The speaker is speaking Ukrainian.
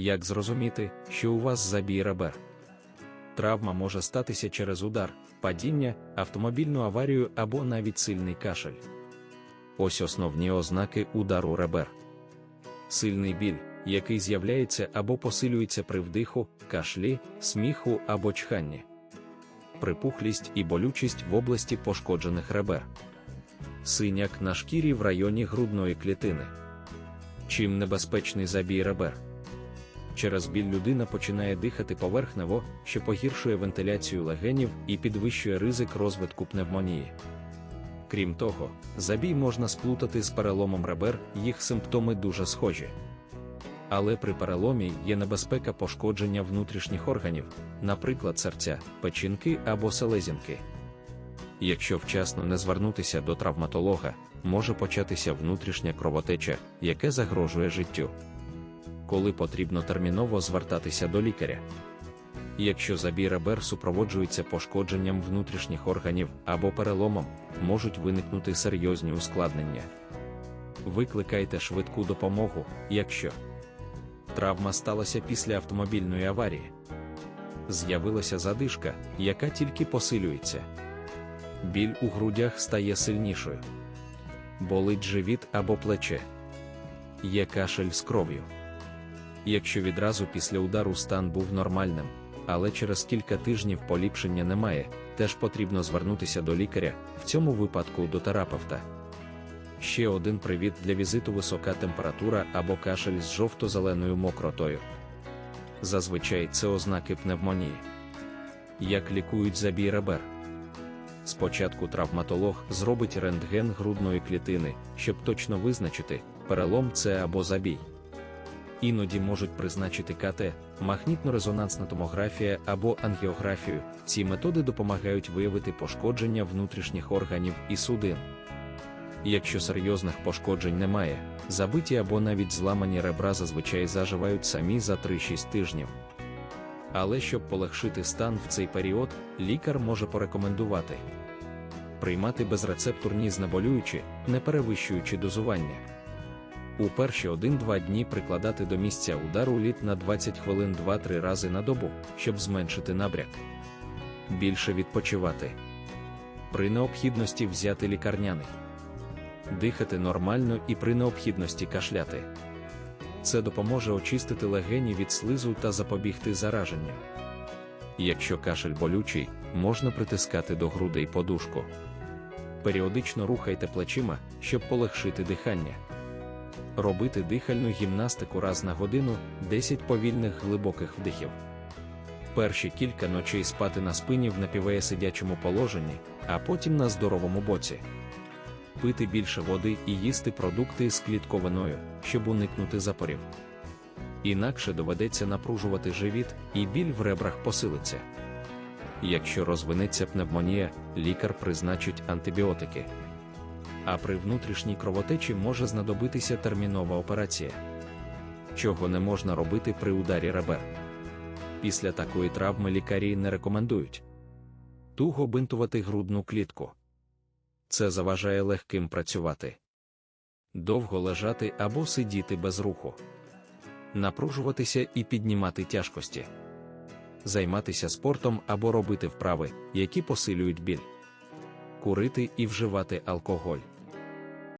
Як зрозуміти, що у вас забій ребер? Травма може статися через удар, падіння, автомобільну аварію або навіть сильний кашель. Ось основні ознаки удару ребер. Сильний біль, який з'являється або посилюється при вдиху, кашлі, сміху або чханні. Припухлість і болючість в області пошкоджених ребер. Синяк на шкірі в районі грудної клітини. Чим небезпечний забій ребер? Через біль людина починає дихати поверхнево, що погіршує вентиляцію легенів і підвищує ризик розвитку пневмонії. Крім того, забій можна сплутати з переломом ребер, їх симптоми дуже схожі. Але при переломі є небезпека пошкодження внутрішніх органів, наприклад, серця, печінки або селезінки. Якщо вчасно не звернутися до травматолога, може початися внутрішня кровотеча, яке загрожує життю. Коли потрібно терміново звертатися до лікаря. Якщо забій ребер супроводжується пошкодженням внутрішніх органів або переломом, можуть виникнути серйозні ускладнення. Викликайте швидку допомогу, якщо травма сталася після автомобільної аварії. З'явилася задишка, яка тільки посилюється. Біль у грудях стає сильнішою. Болить живіт або плече. Є кашель з кров'ю. Якщо відразу після удару стан був нормальним, але через кілька тижнів поліпшення немає, теж потрібно звернутися до лікаря, в цьому випадку до терапевта. Ще один привід для візиту висока температура або кашель з жовто-зеленою мокротою. Зазвичай це ознаки пневмонії. Як лікують забій ребер? Спочатку травматолог зробить рентген грудної клітини, щоб точно визначити, перелом це або забій. Іноді можуть призначити КТ, магнітно-резонансна томографія або ангіографію. Ці методи допомагають виявити пошкодження внутрішніх органів і судин. Якщо серйозних пошкоджень немає, забиті або навіть зламані ребра зазвичай заживають самі за 3-6 тижнів. Але щоб полегшити стан в цей період, лікар може порекомендувати приймати безрецептурні знеболюючі, не перевищуючи дозування. У перші 1-2 дні прикладати до місця удару лід на 20 хвилин 2-3 рази на добу, щоб зменшити набряк. Більше відпочивати. При необхідності взяти лікарняний. Дихати нормально і при необхідності кашляти. Це допоможе очистити легені від слизу та запобігти зараженню. Якщо кашель болючий, можна притискати до грудей подушку. Періодично рухайте плечима, щоб полегшити дихання. Робити дихальну гімнастику раз на годину 10 повільних глибоких вдихів. Перші кілька ночей спати на спині в напівеєсидячому положенні, а потім на здоровому боці. Пити більше води і їсти продукти з клітковиною, щоб уникнути запорів. Інакше доведеться напружувати живіт, і біль в ребрах посилиться. Якщо розвинеться пневмонія, лікар призначить антибіотики. А при внутрішній кровотечі може знадобитися термінова операція. Чого не можна робити при ударі ребер. Після такої травми лікарі не рекомендують туго бинтувати грудну клітку. Це заважає легким працювати, довго лежати або сидіти без руху, напружуватися і піднімати тяжкості, займатися спортом або робити вправи, які посилюють біль, курити і вживати алкоголь.